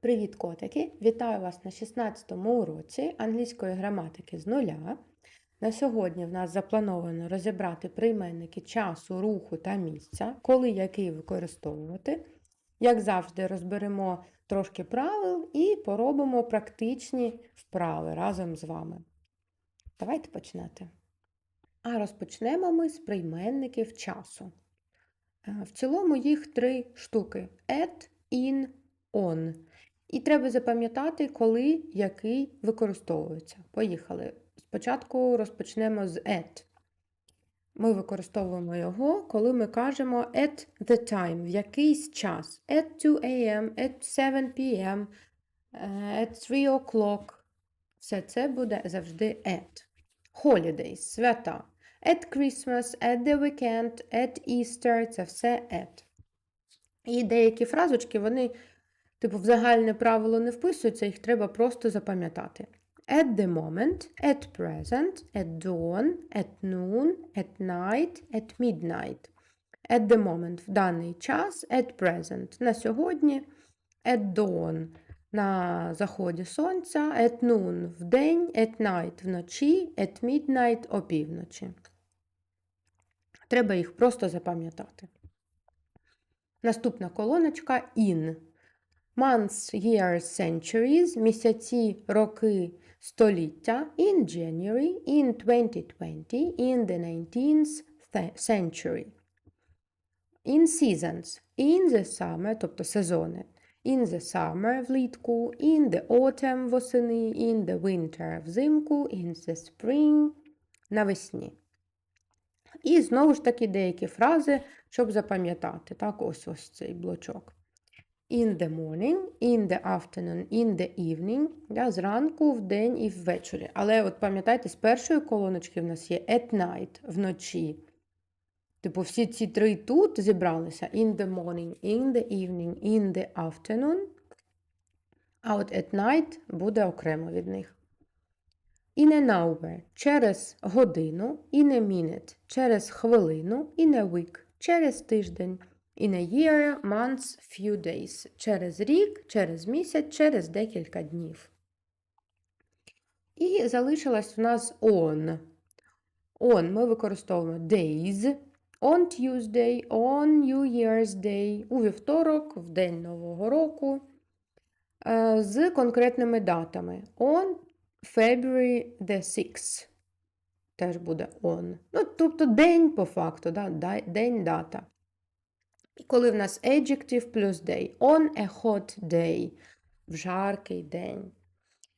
Привіт, котики! Вітаю вас на 16-му уроці англійської граматики з нуля. На сьогодні в нас заплановано розібрати прийменники часу, руху та місця, коли який використовувати. Як завжди, розберемо трошки правил і поробимо практичні вправи разом з вами. Давайте починати. А розпочнемо ми з прийменників часу. Е, В цілому їх три штуки: at, in, on. І треба запам'ятати, коли який використовується. Поїхали. Спочатку розпочнемо з at. Ми використовуємо його, коли ми кажемо at the time, в якийсь час. At 2 a.m., at 7 p.m., е, at 3 o'clock. Все це буде завжди at. Holidays, свята. At Christmas, at the weekend, at Easter це все at. І деякі фразочки, вони, типу, в загальне правило не вписуються, їх треба просто запам'ятати. At the moment, at present, at dawn, at noon, at night, at midnight. At the moment в даний час, at present на сьогодні, at dawn на заході сонця, at noon в день, at night вночі, at midnight опівночі. Треба їх просто запам'ятати. Наступна колоночка in. Months, years, centuries, місяці, роки, століття. In January, in 2020, in the 19th century. In seasons, in the summer, тобто сезони. In the summer влітку, in the autumn восени, in the winter взимку, in the spring навесні. І знову ж таки деякі фрази, щоб запам'ятати. Так, ось ось цей блочок. In the morning, in the afternoon, in the evening, да, зранку, вдень і ввечері. Але от пам'ятайте, з першої колоночки в нас є at night, вночі. Типу, всі ці три тут зібралися in the morning, in the evening, in the afternoon. А от at night буде окремо від них. In an hour – через годину, in a minute – через хвилину, in a week – через тиждень, in a year, months, few days – через рік, через місяць, через декілька днів. І залишилась у нас on. On ми використовуємо days, on Tuesday, on New Year's Day, у вівторок, в день Нового року, е, з конкретними датами. On February the 6th. Теж буде on. Ну, тобто день по факту, да- день дата. І коли в нас adjective плюс day. On a hot day. В жаркий день.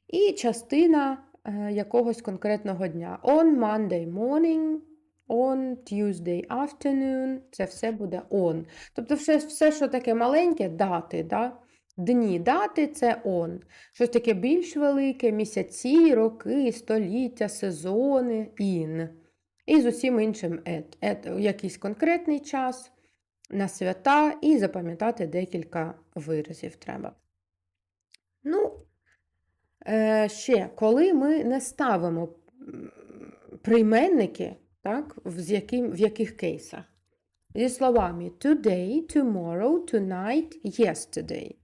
І частина е, якогось конкретного дня. On Monday morning, on Tuesday afternoon. Це все буде on. Тобто все, все що таке маленьке, дати. Да? Дні дати це on. Щось таке більш велике, місяці, роки, століття, сезони, in. І з усім іншим at. at якийсь конкретний час, на свята і запам'ятати декілька виразів треба. Ну, е, ще, коли ми не ставимо прийменники, так, в, яким, в яких кейсах? Зі словами today, tomorrow, tonight, yesterday.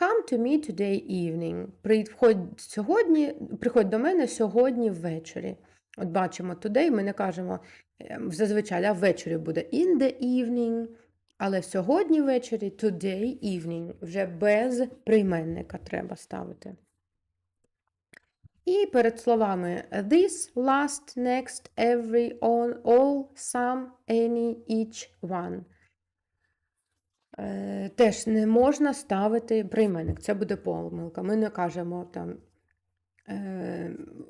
Come to me today evening. Приходь сьогодні, приходь до мене сьогодні ввечері. От бачимо today, ми не кажемо ем, зазвичай, а ввечері буде in the evening, але сьогодні ввечері today evening. Вже без прийменника треба ставити. І перед словами this, last, next, every, on, all, some, any, each, one. Е, Теж не можна ставити прийменник, це буде помилка. Ми не кажемо там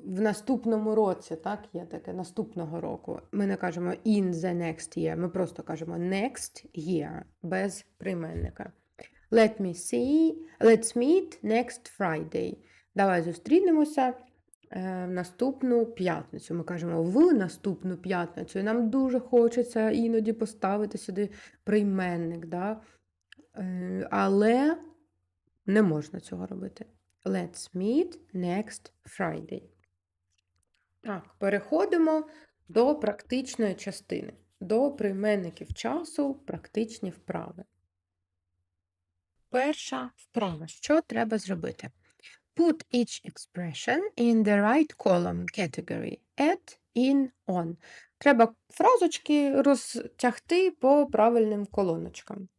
в наступному році, так, є таке наступного року. Ми не кажемо in the next year, ми просто кажемо next year без прийменника. Let me see, let's meet next Friday. Давай зустрінемося е, в наступну п'ятницю. Ми кажемо в наступну п'ятницю. І нам дуже хочеться іноді поставити сюди прийменник. Да? Е, Але не можна цього робити. Let's meet next Friday. Так, переходимо до практичної частини, до прийменників часу, практичні вправи. перша вправа. Що треба зробити? Put each expression in the right column category. At, in, on. Треба фразочки розтягти по правильним колоночкам.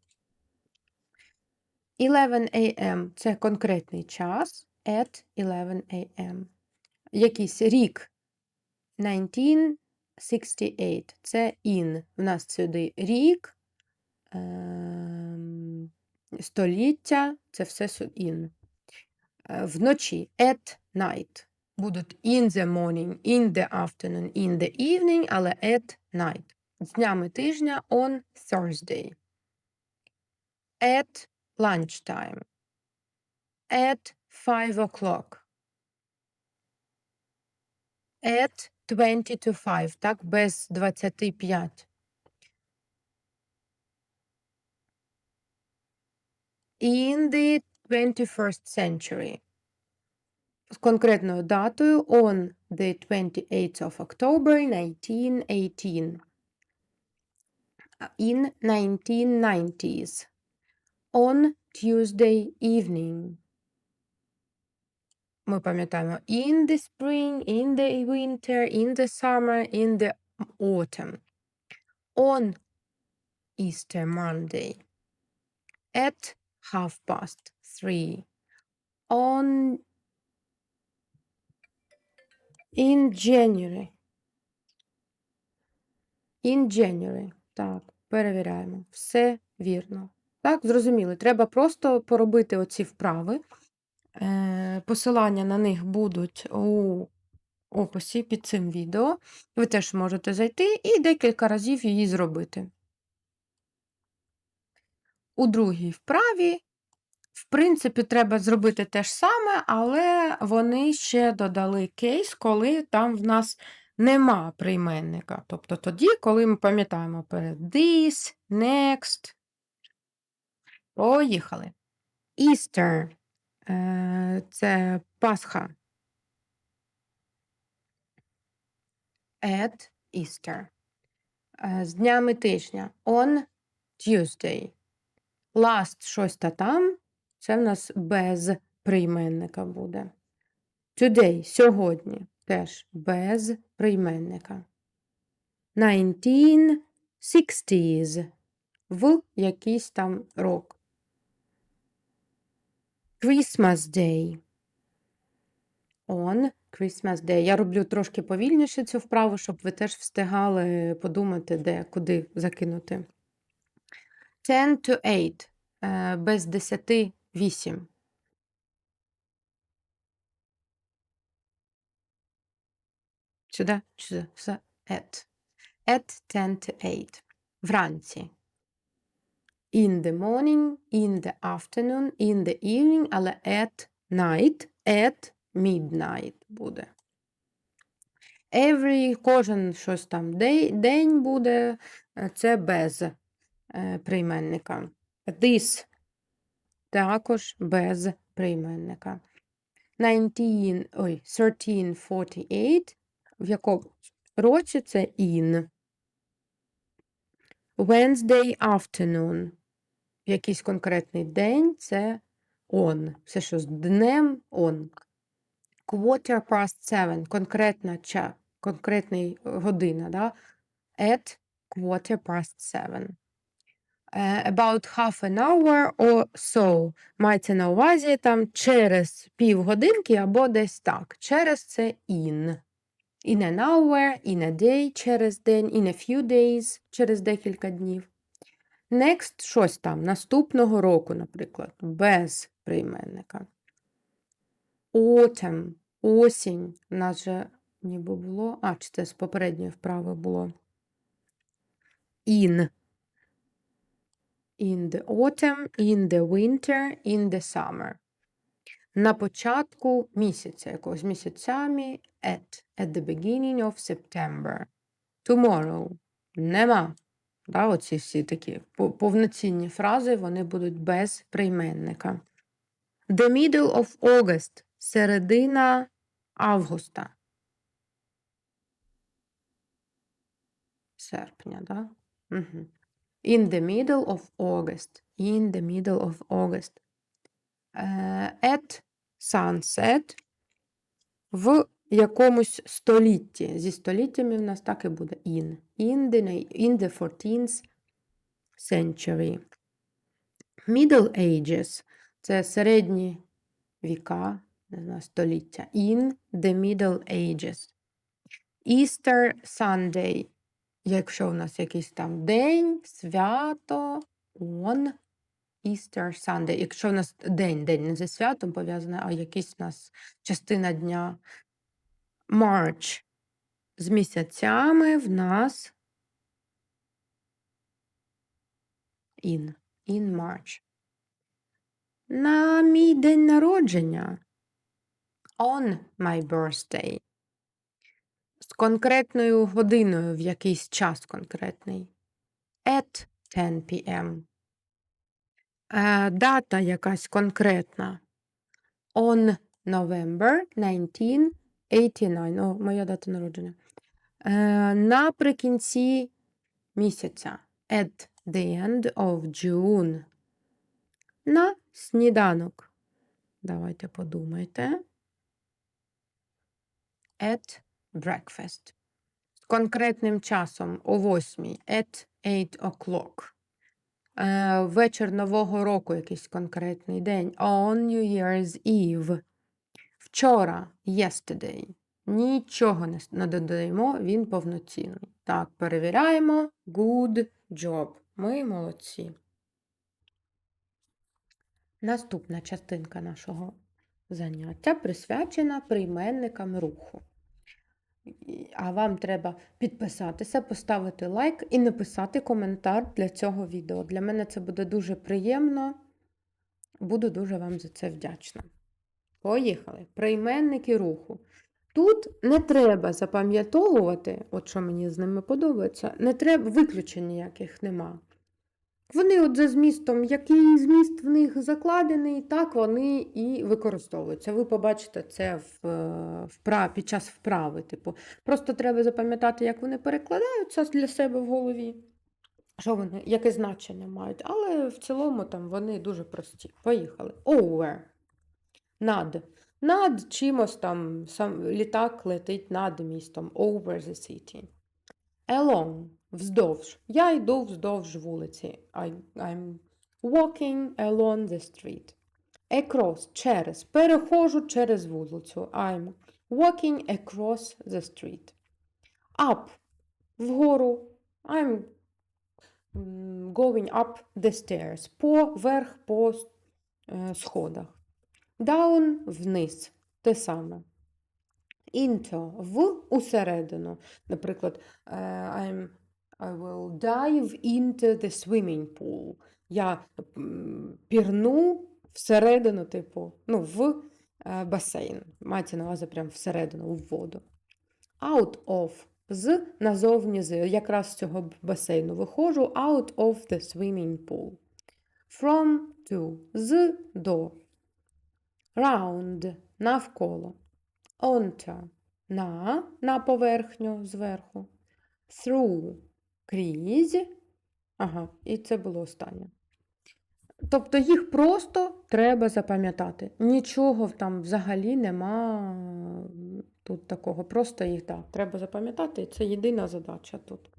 11 a.m. це конкретний час. At 11 a.m. Якийсь рік. 1968. Це in. У нас сюди рік, ем, століття, це все in. Е, Вночі at night. Будуть in the morning, in the afternoon, in the evening, але at night. З днями тижня on Thursday. At lunchtime. At 5 o'clock. At 20 to 5, так, без 25. In the 21st century. З конкретною датою on the 28th of October 1918. А, In 1990s. On Tuesday evening. Ми пам'ятаємо in the spring, in the winter, in the summer, in the autumn. On Easter Monday. At half past three. On in January. In January. Так, перевіряємо. Все вірно. Так, зрозуміли. Треба просто поробити оці вправи. Е, Посилання на них будуть у описі під цим відео. Ви теж можете зайти і декілька разів її зробити. У другій вправі, в принципі, треба зробити те ж саме, але вони ще додали кейс, коли там в нас нема прийменника. Тобто тоді, коли ми пам'ятаємо перед this, next. Поїхали. Easter. Е, Це Пасха. At Easter. Е, З днями тижня. On Tuesday. Last щось та там. Це в нас без прийменника буде. Today сьогодні теж без прийменника. 1960s в якийсь там рок. Christmas Day. On Christmas Day. Я роблю трошки повільніше цю вправу, щоб ви теж встигали подумати, де, куди закинути. 10 to 8. Е, Без 10 8. Сюди, сюди, сюди. At. At 10 to 8. Вранці. In the morning, in the afternoon, in the evening, але at night, at midnight буде. Every, кожен щось там день буде, е, це без е, прийменника. This також без прийменника. 19, ой, 1348, в якому році це in. Wednesday afternoon. В якийсь конкретний день це on. Все, що з днем on. Quarter past seven. Конкретна ча, конкретний е, година, да? At quarter past seven. Е, About half an hour or so. Мається на увазі там через півгодинки або десь так. Через це in. In an hour, in a day, через день, in a few days, через декілька днів. Next щось там, наступного року, наприклад, без прийменника. Autumn, осінь. У нас же ніби було. А, чи це з попередньої вправи було. In. In the autumn, in the winter, in the summer. На початку місяця, якогось місяцями at, at the beginning of September. Tomorrow. Нема. Да, оці всі такі повноцінні фрази, вони будуть без прийменника. The middle of August. Середина августа. Серпня, да? Угу. In the middle of August. In the middle of August. е, at sunset в якомусь столітті. Зі століттями в нас так і буде in. In the, in the 14th century. Middle Ages – це середні віка, не знаю, століття. In the Middle Ages. Easter Sunday. Якщо у нас якийсь там день, свято, on Easter Sunday. Якщо у нас день, день не зі святом пов'язане, а якийсь у нас частина дня. March. З місяцями в нас in. In March. На мій день народження. On my birthday. З конкретною годиною в якийсь час конкретний. At 10 p.m. Е, дата якась конкретна. On November 1989. О, моя дата народження. Е, наприкінці місяця. At the end of June. На сніданок. Давайте подумайте. At breakfast. З конкретним часом о 8. At 8 o'clock. Е, вечір Нового року якийсь конкретний день. On New Year's Eve. Вчора, yesterday. Нічого не, додаємо, він повноцінний. Так, перевіряємо. Good job. Ми молодці. Наступна частинка нашого заняття присвячена прийменникам руху. А вам треба підписатися, поставити лайк і написати коментар для цього відео. Для мене це буде дуже приємно. Буду дуже вам за це вдячна. Поїхали. Прийменники руху. Тут не треба запам'ятовувати, от що мені з ними подобається, не треба виключень ніяких нема. Вони от за змістом, який зміст в них закладений, так вони і використовуються. Ви побачите це в, е, впра- під час вправи. Типу. Просто треба запам'ятати, як вони перекладаються для себе в голові, що вони, яке значення мають. Але в цілому там вони дуже прості. Поїхали. Over. Над. Над чимось там сам, літак летить над містом. Over the city. Along. Вздовж. Я йду вздовж вулиці. I, I'm walking along the street. Across. Через. Перехожу через вулицю. I'm walking across the street. Up. Вгору. I'm going up the stairs. По вверх по е, сходах. Down вниз. Те саме. Into в усередину. Наприклад, е, I'm, I will dive into the swimming pool. Я пірну всередину, типу, ну, в е, басейн. Мається на увазі прям всередину, в воду. Out of з назовні з. Якраз з цього басейну виходжу. Out of the swimming pool. From to з до. Round навколо. Onto на, на поверхню зверху. Through крізь. Ага, і це було останнє. Тобто їх просто треба запам'ятати. Нічого там взагалі нема тут такого. Просто їх так, треба запам'ятати, це єдина задача тут.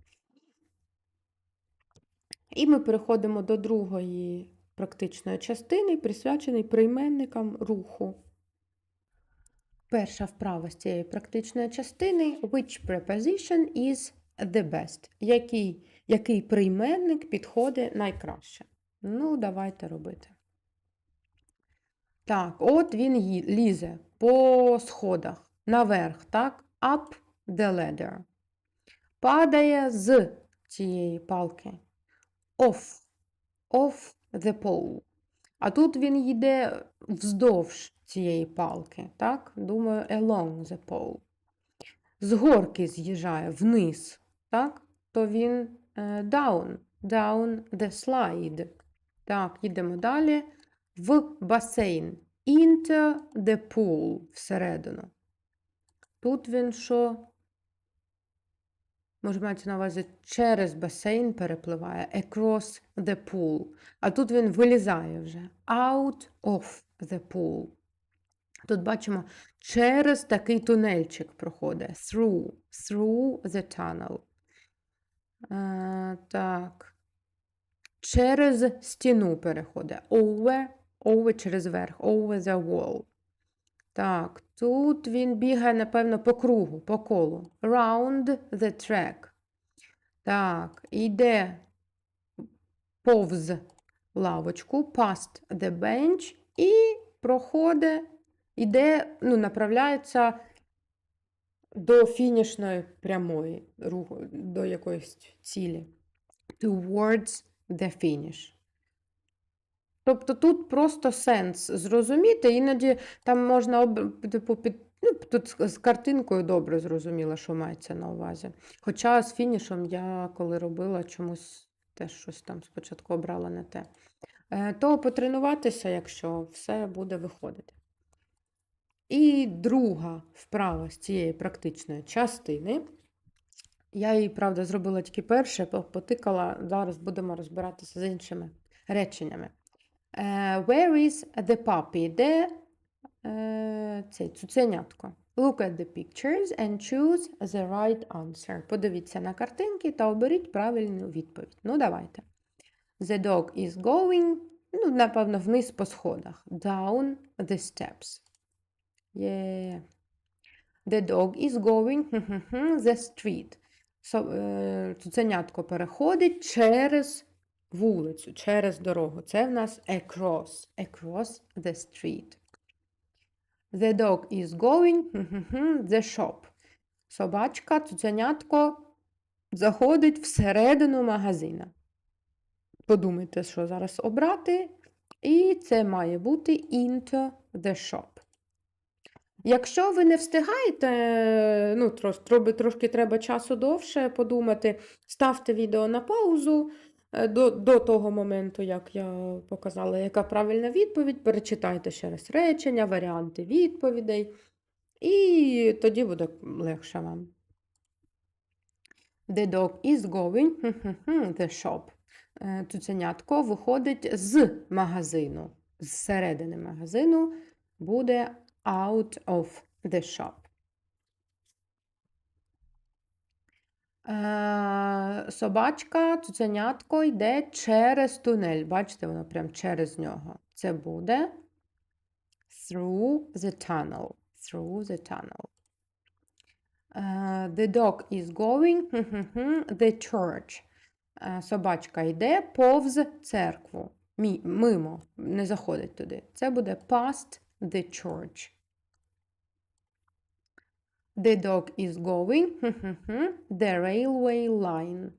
І ми переходимо до другої практичної частини, присвяченої прийменникам руху. Перша вправа з цієї практичної частини which preposition is the best? Який, який прийменник підходить найкраще? Ну, давайте робити. Так, от він лізе по сходах наверх, так? Up the ladder. Падає з цієї палки. Off. Off the pole. А тут він йде вздовж цієї палки, так? Думаю, along the pole. З горки з'їжджає вниз, так? То він е, down, down the slide. Так, їдемо далі в басейн. Into the pool всередину. Тут він що? Може, мається на увазі через басейн перепливає. Across the pool. А тут він вилізає вже. Out of the pool. Тут бачимо, через такий тунельчик проходить. Through. Through the tunnel. Е, так. Через стіну переходить. Over. Over через верх. Over the wall. Так, тут він бігає, напевно, по кругу, по колу. Round the track. Так, йде повз лавочку, past the bench і проходить, іде, ну, направляється до фінішної прямої до якоїсь цілі. Towards the finish. Тобто тут просто сенс зрозуміти, іноді там можна типу, під, ну, тут з- картинкою добре зрозуміло, що мається на увазі. Хоча з фінішом я коли робила чомусь теж щось там спочатку обрала не те. Е, То потренуватися, якщо все буде виходити. І друга вправа з цієї практичної частини. Я її, правда, зробила тільки перше, потикала. Зараз будемо розбиратися з іншими реченнями. Е, Where is the puppy? Де е, цей цуценятко? Look at the pictures and choose the right answer. Подивіться на картинки та оберіть правильну відповідь. Ну, давайте. The dog is going, ну, напевно, вниз по сходах. Down the steps. Yeah. The dog is going the street. Е, цуценятко переходить через вулицю, через дорогу. Це в нас across. Across the street. The dog is going the shop. Собачка, цуценятко заходить всередину магазина. Подумайте, що зараз обрати. І це має бути into the shop. Якщо ви не встигаєте, ну, трош, трошки треба часу довше подумати, ставте відео на паузу до, до того моменту, як я показала, яка правильна відповідь, перечитайте ще раз речення, варіанти відповідей, і тоді буде легше вам. The dog is going the shop. Е, Цуценятко виходить з магазину, з середини магазину буде out of the shop. Собачка, цуценятко йде через тунель. Бачите, воно прям через нього. Це буде through the tunnel. Through the tunnel. Е, The dog is going the church. Е, Собачка йде повз церкву. Мимо, не заходить туди. Це буде past the church. The dog is going the railway line.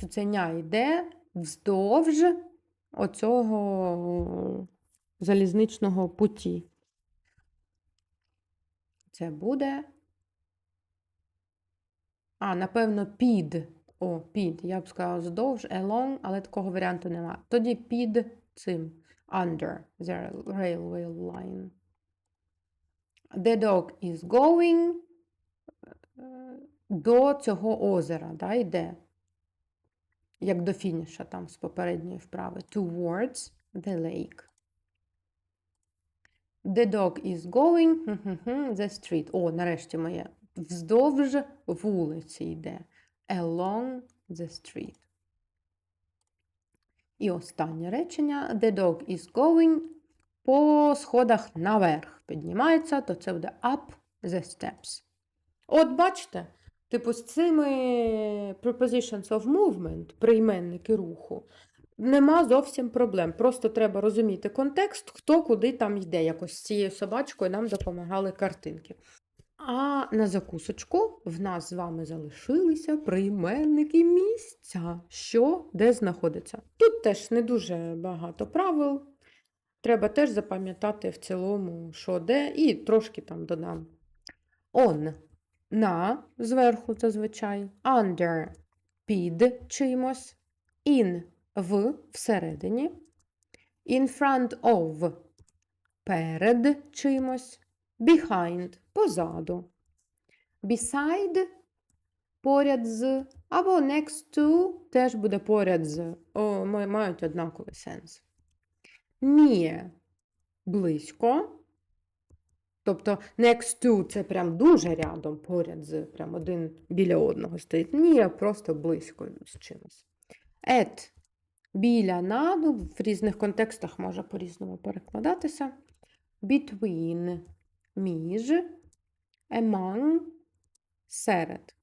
Цуценя йде вздовж оцього залізничного путі. Це буде. А, напевно, під. О, під. Я б сказала вздовж, along, але такого варіанту нема. Тоді під цим. Under the railway line. The dog is going до цього озера, да, йде. Як до фініша там з попередньої вправи. Towards the lake. The dog is going the street. О, нарешті моє. Вздовж вулиці йде. Along the street. І останнє речення. The dog is going по сходах наверх. Піднімається, то це буде up the steps. От бачите, типу з цими prepositions of movement, прийменники руху, нема зовсім проблем. Просто треба розуміти контекст, хто куди там йде. Якось з цією собачкою нам допомагали картинки. А на закусочку в нас з вами залишилися прийменники місця, що де знаходиться. Тут теж не дуже багато правил. Треба теж запам'ятати в цілому, що де, і трошки там додам. On на зверху зазвичай, under під чимось, in в всередині, in front of перед чимось, behind позаду, beside поряд з, або next to теж буде поряд з, О, мають однаковий сенс. Near близько. Тобто next to це прям дуже рядом, поряд з прям один біля одного стоїть. Ні, а просто близько з чимось. At біля на, ну, в різних контекстах може по-різному перекладатися. Between між, among, серед.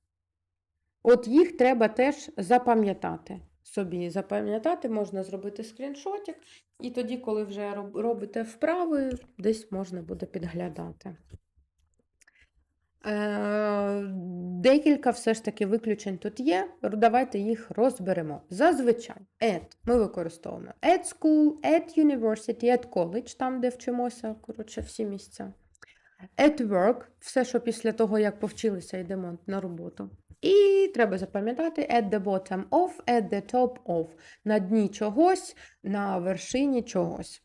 От їх треба теж запам'ятати. Собі запам'ятати, можна зробити скріншотик, і тоді, коли вже робите вправи, десь можна буде підглядати. Е, Декілька все ж таки виключень тут є. Давайте їх розберемо. Зазвичай at ми використовуємо at school, at university, at college, там, де вчимося, коротше, всі місця. At work, все, що після того, як повчилися, йдемо на роботу. І треба запам'ятати at the bottom of, at the top of. На дні чогось, на вершині чогось.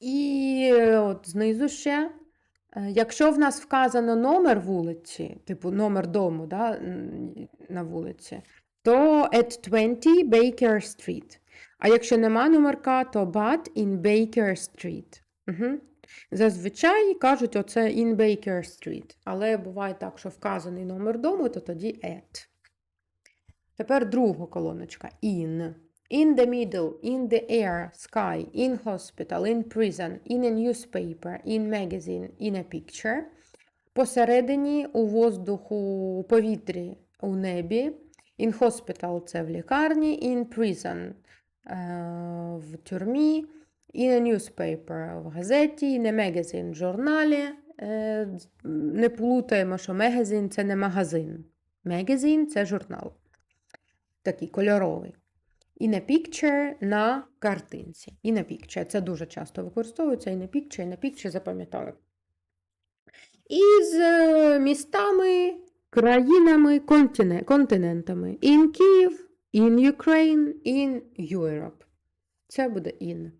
І от знизу ще. е, Якщо в нас вказано номер вулиці, типу номер дому да, на вулиці, то at 20 Baker Street. А якщо нема номерка, то but in Baker Street. Угу. Зазвичай кажуть оце in Baker Street. Але буває так, що вказаний номер дому, то тоді at. Тепер друга колоночка in. In the middle, in the air, sky, in hospital, in prison, in a newspaper, in magazine, in a picture. Посередині у воздуху, у повітрі, у небі. In hospital це в лікарні, in prison е, в тюрмі, in a newspaper в газеті, in a magazine в журналі. Е, Не плутаємо, що magazine це не магазин. Magazine – це журнал. Такий кольоровий. In a picture на картинці. In a picture. Це дуже часто використовується. In a picture, in a picture, запам'ятали. І з е, містами, країнами, континентами. In Kyiv, in Ukraine, in Europe. Це буде in.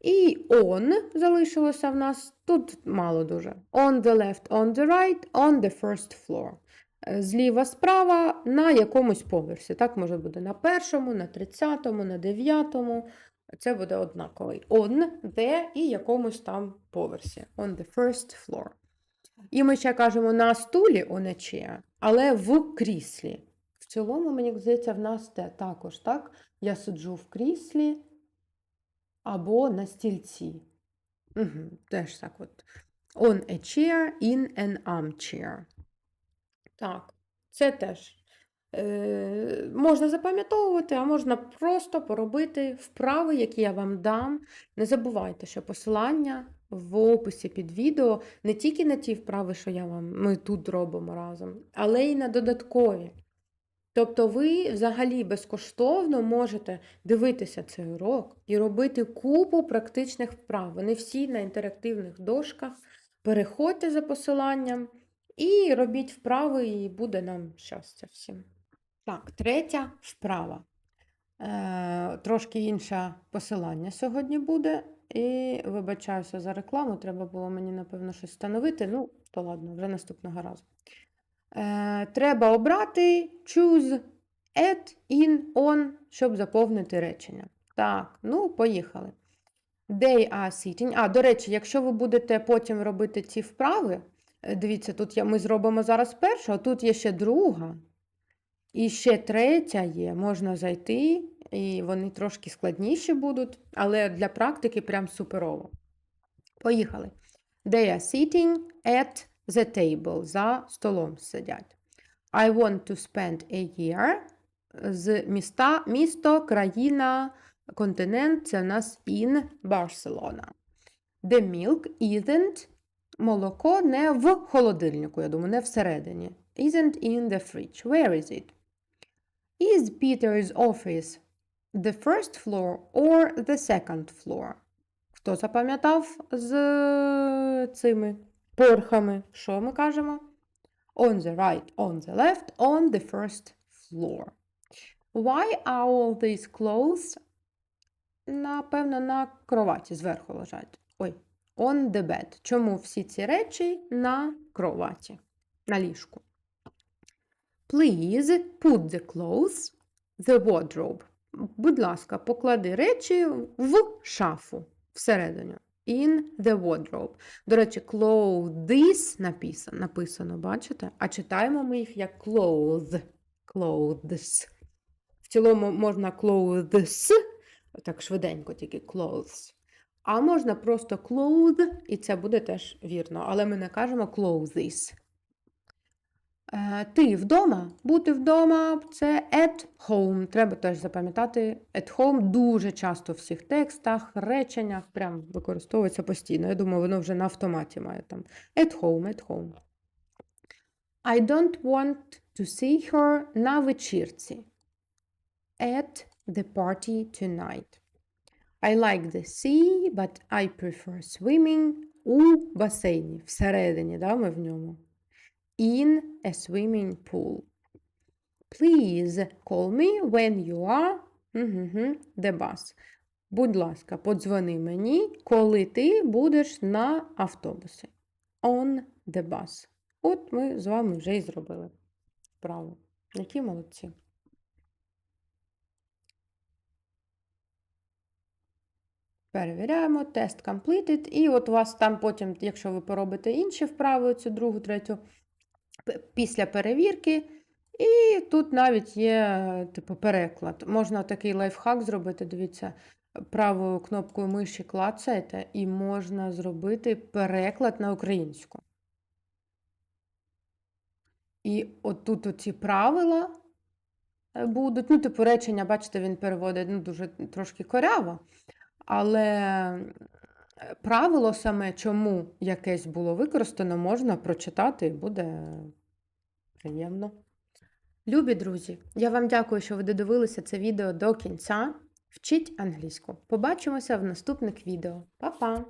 І on залишилося в нас тут мало дуже. On the left, on the right, on the first floor. Е, Зліва справа на якомусь поверсі. Так може бути на першому, на тридцятому, на дев'ятому. Це буде однаковий. On, де і якомусь там поверсі. On the first floor. І ми ще кажемо на стулі on a chair, але в кріслі. В цілому, мені здається, в нас те також, так? Я сиджу в кріслі або на стільці. Угу, теж так от. On a chair, in an armchair. Так, це теж е, можна запам'ятовувати, а можна просто поробити вправи, які я вам дам. Не забувайте, що посилання в описі під відео не тільки на ті вправи, що я вам, ми тут робимо разом, але й на додаткові. Тобто ви взагалі безкоштовно можете дивитися цей урок і робити купу практичних вправ. Вони всі на інтерактивних дошках. Переходьте за посиланням і робіть вправи, і буде нам щастя всім. Так, третя вправа. Е, трошки інше посилання сьогодні буде. І вибачаюся за рекламу, треба було мені, напевно, щось встановити. Ну, то ладно, вже наступного разу. Е, треба обрати choose at, in, on, щоб заповнити речення. Так, ну, поїхали. They are sitting. А, до речі, якщо ви будете потім робити ці вправи, е, дивіться, тут я, ми зробимо зараз першу, а тут є ще друга. І ще третя є. Можна зайти, і вони трошки складніші будуть, але для практики прям суперово. Поїхали. They are sitting at the table. За столом сидять. I want to spend a year. З міста, місто, країна, континент це в нас in Barcelona. The milk isn't молоко не в холодильнику, я думаю, не всередині. Isn't in the fridge. Where is it? Is Peter's office the first floor or the second floor? Хто запам'ятав з цими порхами? Що ми кажемо? On the right, on the left, on the first floor. Why are all these clothes? Напевно, на кроваті зверху лежать. Ой, on the bed. Чому всі ці речі на кроваті, на ліжку? Please put the clothes, the wardrobe. Будь ласка, поклади речі в шафу. всередину. In the wardrobe. До речі, clothes написано, написано, бачите? А читаємо ми їх як clothes. Clothes. В цілому можна clothes, так швиденько, тільки clothes. А можна просто clothes, і це буде теж вірно. Але ми не кажемо clothes. Е, Ти вдома? Бути вдома це at home. Треба теж запам'ятати. At home дуже часто в всіх текстах, реченнях прям використовується постійно. Я думаю, воно вже на автоматі має там. At home, at home. I don't want to see her на вечірці. At the party tonight. I like the sea, but I prefer swimming у басейні. Всередині, да, ми в ньому. In a swimming pool. Please call me when you are the bus. Будь ласка, подзвони мені, коли ти будеш на автобусі. On the bus. От ми з вами вже і зробили. Право. Які молодці. Перевіряємо, тест completed. І от у вас там потім, якщо ви поробите інші вправи, цю другу, третю, після перевірки. І тут навіть є типу переклад. Можна такий лайфхак зробити. Дивіться, правою кнопкою миші клацаєте, і можна зробити переклад на українську. І от тут оці правила е, будуть. Ну, типу, речення, бачите, він переводить ну, дуже трошки коряво. Але правило саме, чому якесь було використано, можна прочитати і буде приємно. Любі друзі, я вам дякую, що ви додивилися це відео до кінця. Вчіть англійську. Побачимося в наступних відео. Па-па!